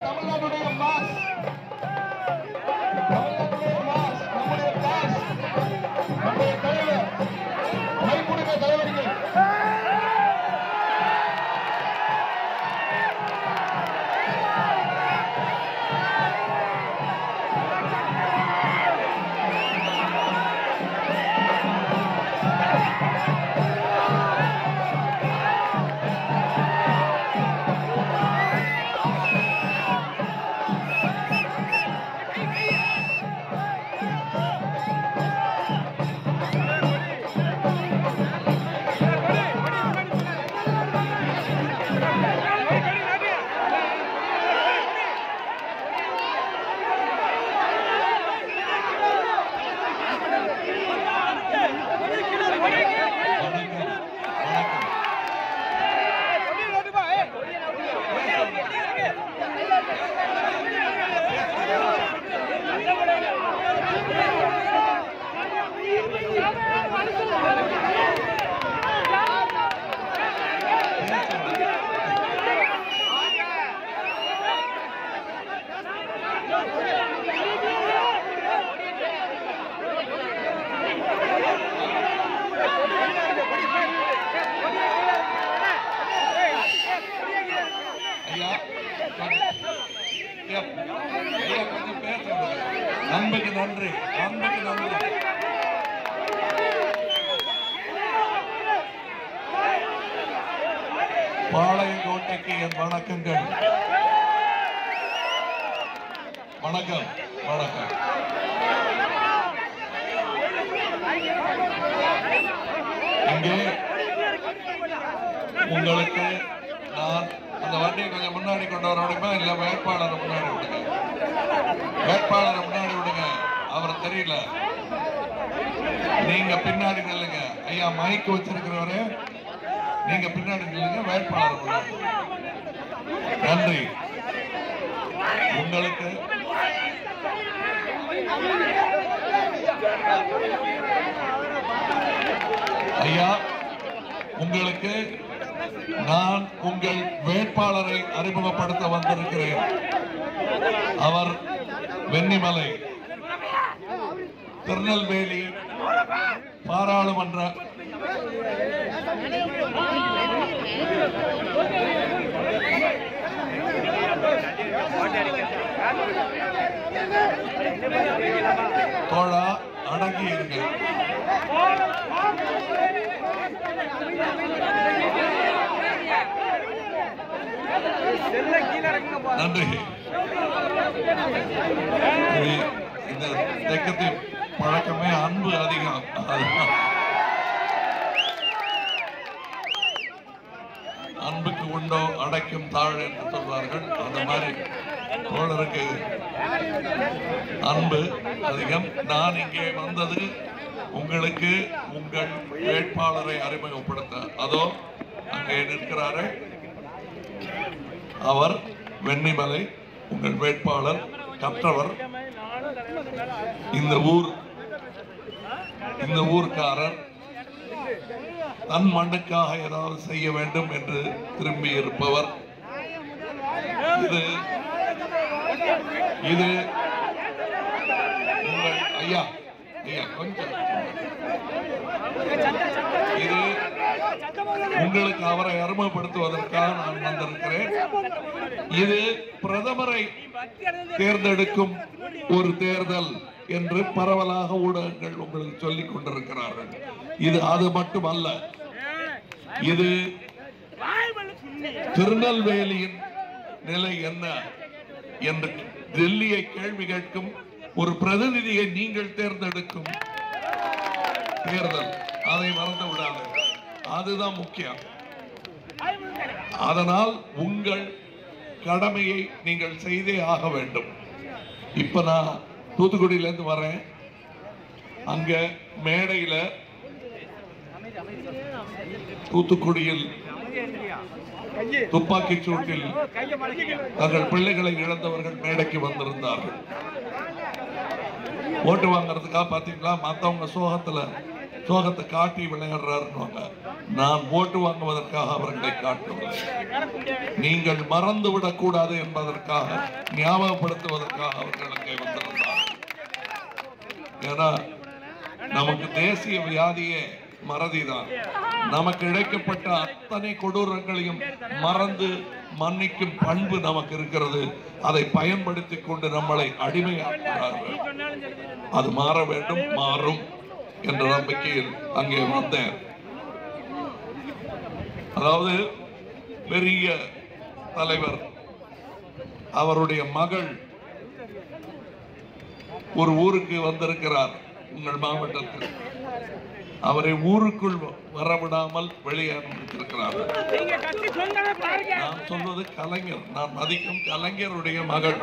தமிழ்நாட்டுடைய மாஸ் அன்புக்கு நன்றி அன்புக்கு நன்றி. பாளையங்கோட்டைக்கு என் வணக்கங்கள். வணக்கம் வணக்கம். இங்கே உங்களுக்கு நான் அந்த வண்டியை கொஞ்சம் முன்னாடி கொண்டு வர முடியுமா? இல்ல வேட்பாளரை முன்னாடி விடுங்க. வேட்பாளரை முன்னாடி விடுங்க. அவரை தெரியல. நீங்க பின்னாடி நில்லுங்க. ஐயா மைக் வச்சிருக்கிறவரு நீங்க பின்னாடி நில்லுங்க வேட்பாளர் நன்றி. உங்களுக்கு ஐயா உங்களுக்கு நான் உங்கள் வேட்பாளரை அறிமுகப்படுத்த வந்திருக்கிறேன். அவர் வெண்ணிமலை. திருநெல்வேலி பாராளுமன்ற தோழா அடங்கி நன்றி. இந்த தெக்கத்தின் பழக்கமே அன்பு அதிகம். அன்புக்கு உண்டோ அடைக்கும் தாழ் என்று சொல்வார்கள். அந்த மாதிரி தோழருக்கு அன்பு அதிகம். நான் இங்கே வந்தது உங்களுக்கு உங்கள் வேட்பாளரை அறிமுகப்படுத்த அதோ அங்கே நிற்கிறாரு. அவர் வெண்ணிமலை உங்கள் வேட்பாளர் கற்றவர். இந்த ஊர் இந்த ஊர்க்காரர் தன் மண்ணுக்காக ஏதாவது செய்ய வேண்டும் என்று திரும்பி இருப்பவர். இது இது உங்கள் ஐயா ஐயா கொஞ்சம். இது உங்களுக்கு அவரை அருமைப்படுத்துவதற்காக நான் வந்திருக்கிறேன். இது பிரதமரை தேர்ந்தெடுக்கும் ஒரு தேர்தல் என்று பரவலாக ஊடகங்கள் உங்களுக்கு சொல்லிக் கொண்டிருக்கிறார்கள். இது அது மட்டுமல்ல. இது திருநெல்வேலியின் நிலை என்ன என்று டெல்லியை கேள்வி கேட்கும் ஒரு பிரதிநிதியை நீங்கள் தேர்ந்தெடுக்கும் தேர்தல். அதை மறந்து விடாது. அதுதான் முக்கியம். அதனால் உங்கள் கடமையை நீங்கள் செய்தே ஆக வேண்டும். இப்ப நான் தூத்துக்குடியிலேருந்து வரேன். அங்க மேடையில தூத்துக்குடியில் துப்பாக்கி சூட்டில் தங்கள் பிள்ளைகளை இழந்தவர்கள் மேடைக்கு வந்திருந்தார்கள். ஓட்டு வாங்குறதுக்காக பாத்தீங்களா மத்தவங்க சோகத்துல சோகத்தை காட்டி விளையாடுறாருன்னு நான் ஓட்டு வாங்குவதற்காக அவர்களை காட்டுவேன். நீங்கள் மறந்து விடக்கூடாது என்பதற்காக ஞாபகப்படுத்துவதற்காக அவர்கள் அங்கே வந்திருந்தார். ஏன்னா நமக்கு தேசிய வியாதியே மறதிதான். நமக்கு இழைக்கப்பட்ட அத்தனை கொடூரங்களையும் மறந்து மன்னிக்கும் பண்பு நமக்கு இருக்கிறது. அதை பயன்படுத்திக் கொண்டு நம்மளை அடிமையாக்குகிறார்கள் அது மாற வேண்டும் மாறும். என்ற நம்பிக்கையில் அங்கே வந்தேன். அதாவது பெரிய தலைவர் அவருடைய மகள் ஒரு ஊருக்கு வந்திருக்கிறார் உங்கள் மாவட்டத்தில். அவரை ஊருக்குள் வரவிடாமல் வெளியே அனுமதித்திருக்கிறார் நான் சொல்வது கலைஞர் நான் மதிக்கும் கலைஞருடைய மகள்.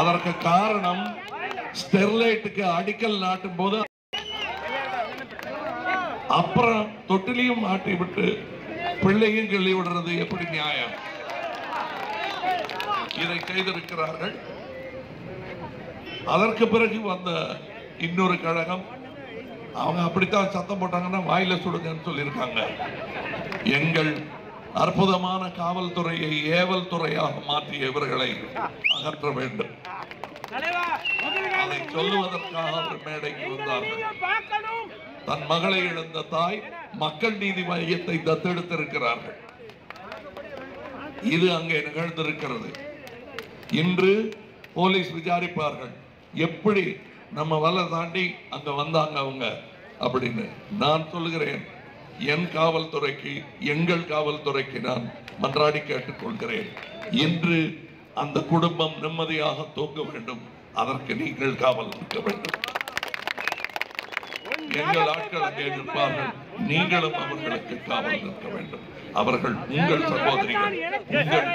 அதற்கு காரணம் ஸ்டெர்லைட்டுக்கு அடிக்கல் நாட்டும் போது அப்புறம் தொட்டிலையும் மாட்டி விட்டு பிள்ளையும் கிள்ளி விடுறது எப்படி நியாயம்? இதை செய்திருக்கிறார்கள். அதற்கு பிறகு வந்த இன்னொரு கழகம் அவங்க அப்படித்தான் சத்தம் போட்டாங்கன்னா வாயில சுடுங்கன்னு சொல்லியிருக்காங்க. எங்கள் அற்புதமான காவல்துறையை ஏவல் துறையாக மாற்றிய இவர்களை அகற்ற வேண்டும். அதை சொல்லுவதற்காக அவர் மேடைக்கு வந்தார்கள். தன் மகளை இழந்த தாய் மக்கள் நீதி மையத்தை தத்தெடுத்திருக்கிறார்கள். இது அங்கே நிகழ்ந்திருக்கிறது. இன்று போலீஸ் விசாரிப்பார்கள். எப்படி நம்ம வல்ல தாண்டி அங்க வந்தாங்க அவங்க அப்படின்னு நான் சொல்லுகிறேன். என் காவல்துறைக்கு எங்கள் காவல்துறைக்கு நான் மன்றாடி கேட்டுக்கொள்கிறேன். இன்று அந்த குடும்பம் நிம்மதியாக தூங்க வேண்டும். அதற்கு நீங்கள் காவல் இருக்க வேண்டும். எங்கள் ஆட்கள் அங்கே நிற்பார்கள் நீங்களும் அவர்களுக்கு காவல் நிற்க வேண்டும். அவர்கள் உங்கள் சகோதரிகள் உங்கள்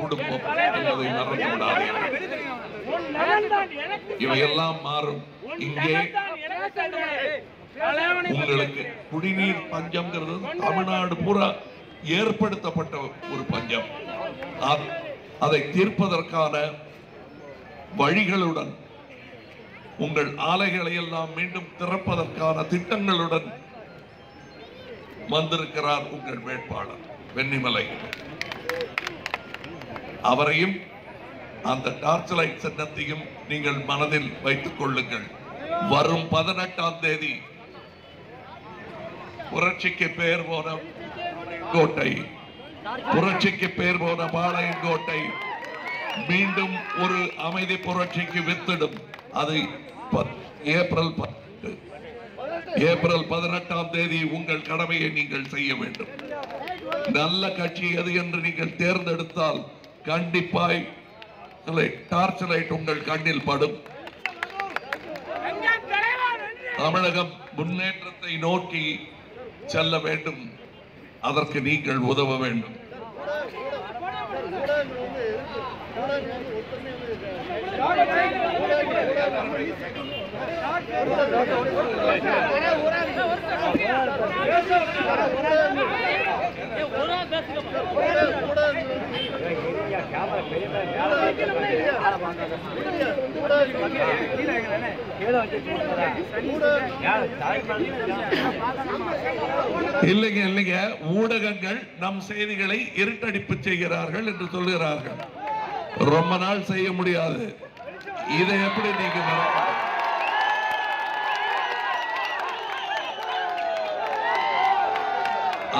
குடும்பம் என்பதை மறந்து விடாதீர்கள். இவையெல்லாம் மாறும். இங்கே உங்களுக்கு குடிநீர் பஞ்சம்ங்கிறது தமிழ்நாடு பூரா ஏற்படுத்தப்பட்ட ஒரு பஞ்சம். அதை தீர்ப்பதற்கான வழிகளுடன் உங்கள் ஆலைகளை எல்லாம் மீண்டும் திறப்பதற்கான திட்டங்களுடன் வந்திருக்கிறார் உங்கள் வேட்பாளர் வெண்ணிமலை. அவரையும் அந்த டார்ச் லைட் சின்னத்தையும் நீங்கள் மனதில் வைத்துக் கொள்ளுங்கள். வரும் பதினெட்டாம் தேதி புரட்சிக்கு பெயர் போன கோட்டை புரட்சிக்கு பெயர் போன பாளையங்கோட்டை மீண்டும் ஒரு அமைதி புரட்சிக்கு வித்திடும். அது ஏப்ரல் பத்து. ஏப்ரல் பதினெட்டாம் தேதி உங்கள் கடமையை நீங்கள் செய்ய வேண்டும். நல்ல கட்சி எது என்று நீங்கள் தேர்ந்தெடுத்தால் கண்டிப்பாய் டார்ச் லைட் உங்கள் கண்ணில் படும். தமிழகம் முன்னேற்றத்தை நோக்கி செல்ல வேண்டும். அதற்கு நீங்கள் உதவ வேண்டும். இல்லைங்க இல்லைங்க. ஊடகங்கள் நம் செய்திகளை இருட்டடிப்பு செய்கிறார்கள் என்று சொல்கிறார்கள். ரொம்ப நாள் செய்ய முடியாது. இதை எப்படி நீங்க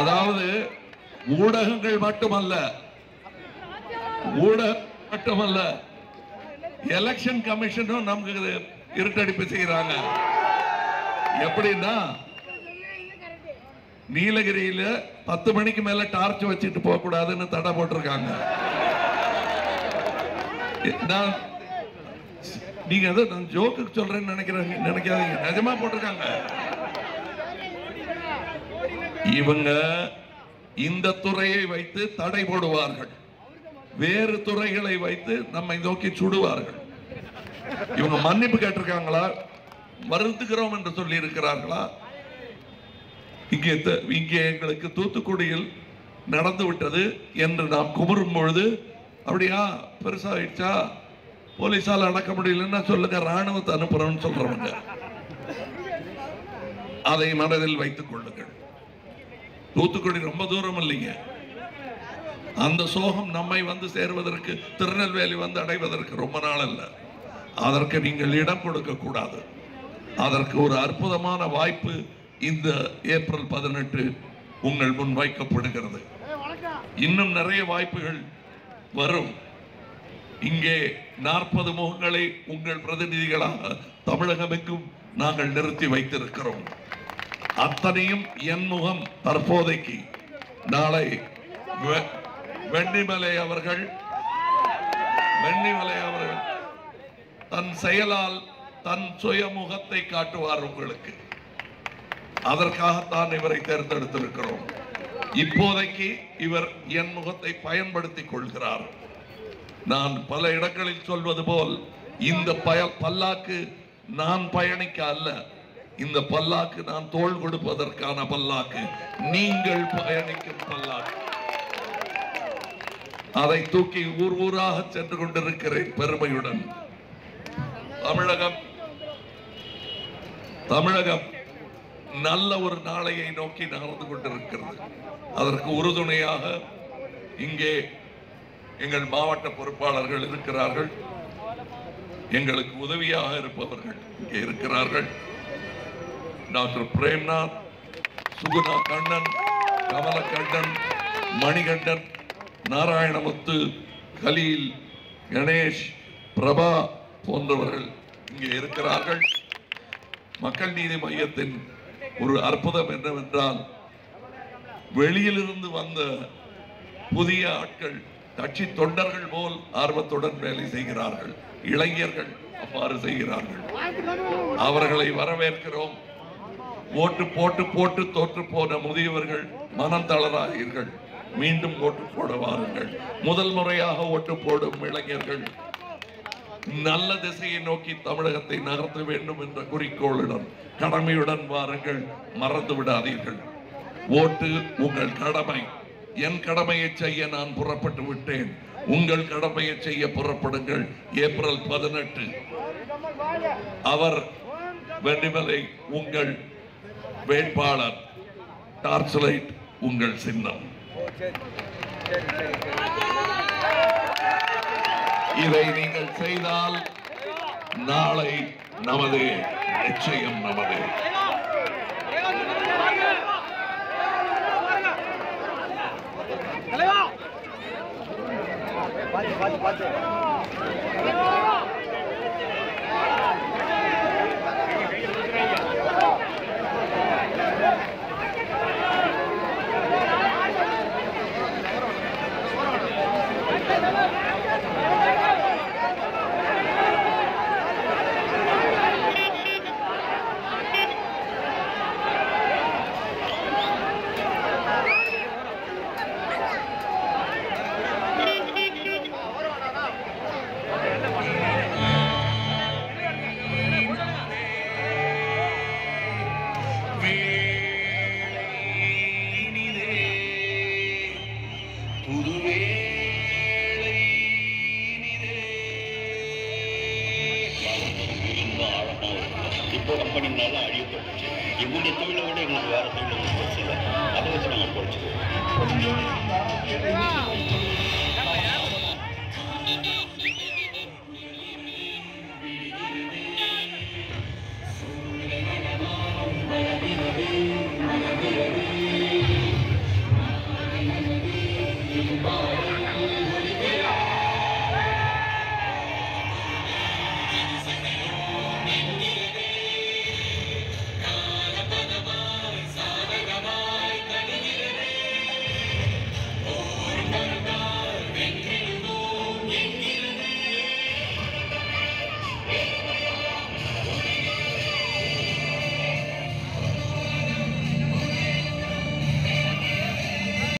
அதாவது ஊடகங்கள் மட்டுமல்ல ஊடகம் மட்டுமல்ல எலெக்ஷன் கமிஷனும் நமக்கு இருட்டடிப்பு செய்யறாங்க எப்படின்னா நீலகிரியில பத்து மணிக்கு மேல டார்ச் வச்சுட்டு போக கூடாதுன்னு தடை போட்டிருக்காங்க. நான் நீங்க ஏதோ நான் ஜோக்கு சொல்றேன்னு நினைக்கிறாங்க நினைக்காதீங்க. நிஜமா போட்டிருக்காங்க. இவங்க இந்த துறையை வைத்து தடை போடுவார்கள். வேறு துறைகளை வைத்து நம்மை நோக்கி சுடுவார்கள். இவங்க மன்னிப்பு கேட்டிருக்காங்களா? வருந்துகிறோம் என்று சொல்லி இருக்கிறார்களா இங்கே இங்கே எங்களுக்கு தூத்துக்குடியில் நடந்து விட்டது என்று நாம் குமுறும் பொழுது அப்படியா? பெருசாயிடுச்சா? போலீஸால் அடக்க முடியலன்னா சொல்லுங்க ராணுவத்தை அனுப்புறோம்னு சொல்றவங்க. அதை மனதில் வைத்துக் கொள்ளுங்கள். தூத்துக்குடி ரொம்ப தூரம் இல்லைங்க. அந்த சோகம் நம்மை வந்து சேர்வதற்கு திருநெல்வேலி வந்து அடைவதற்கு ரொம்ப நாள் அல்ல. அதற்கு நீங்கள் இடம் கொடுக்க கூடாது. அதற்கு ஒரு அற்புதமான வாய்ப்பு இந்த ஏப்ரல் பதினெட்டு உங்கள் முன் வைக்கப்படுகிறது. இன்னும் நிறைய வாய்ப்புகள் வரும். இங்கே நாற்பது முகங்களை உங்கள் பிரதிநிதிகளாக தமிழகமெங்கும் நாங்கள் நிறுத்தி வைத்திருக்கிறோம். அத்தனையும் என் முகம் தற்போதைக்கு. நாளை வெண்ணிமலை அவர்கள் வெண்ணிமலை அவர்கள் தன் செயலால் தன் சுயமுகத்தை காட்டுவார் உங்களுக்கு. அதற்காகத்தான் இவரை தேர்ந்தெடுத்திருக்கிறோம். இப்போதைக்கு இவர் என் முகத்தை பயன்படுத்திக் கொள்கிறார். நான் பல இடங்களில் சொல்வது போல் இந்த பய பல்லாக்கு நான் பயணிக்க அல்ல. இந்த பல்லாக்கு நான் தோள் கொடுப்பதற்கான பல்லாக்கு. நீங்கள் பயணிக்கும் பல்லாக்கு. அதை தூக்கி ஊர் ஊராக சென்று கொண்டிருக்கிறேன் பெருமையுடன். தமிழகம் தமிழகம் நல்ல ஒரு நாளையை நோக்கி நகர்ந்து கொண்டிருக்கிறது. அதற்கு உறுதுணையாக இங்கே எங்கள் மாவட்ட பொறுப்பாளர்கள் இருக்கிறார்கள். எங்களுக்கு உதவியாக இருப்பவர்கள் இங்கே இருக்கிறார்கள். டாக்டர் பிரேம்நாத் சுகுணா கண்ணன் கமலக்கண்ணன் மணிகண்டன் நாராயணமுத்து கலீல் கணேஷ் பிரபா போன்றவர்கள் இங்கே இருக்கிறார்கள். மக்கள் நீதி மையத்தின் ஒரு அற்புதம் என்னவென்றால் வெளியிலிருந்து வந்த புதிய ஆட்கள் கட்சி தொண்டர்கள் போல் ஆர்வத்துடன் வேலை செய்கிறார்கள். இளைஞர்கள் அவ்வாறு செய்கிறார்கள். அவர்களை வரவேற்கிறோம். ஓட்டு போட்டு போட்டு தோற்று போன முதியவர்கள் மனம் தளராதீர்கள். மீண்டும் ஓட்டு போட வாருங்கள். முதல் முறையாக ஓட்டு போடும் இளைஞர்கள் நல்ல திசையை நோக்கி தமிழகத்தை நகர்த்த வேண்டும் என்ற குறிக்கோளுடன் கடமையுடன் வாருங்கள். மறந்து விடாதீர்கள். ஓட்டு உங்கள் கடமை. என் கடமையை செய்ய நான் புறப்பட்டு விட்டேன். உங்கள் கடமையை செய்ய புறப்படுங்கள். ஏப்ரல் பதினெட்டு. அவர் வெண்டிமலை உங்கள் வேட்பாளர். டார்ச் லைட் உங்கள் சின்னம். இதை நீங்கள் செய்தால் நாளை நமது நிச்சயம் நமது. 把你关起来了 இப்போ கம்பெனினால அழியப்பட்டுச்சு எங்களுடைய தொழிலை விட எங்களுக்கு வேறு தொழில் பெருசு இல்லை. அதை வச்சு நாங்கள் பொழைச்சிக்கிறோம்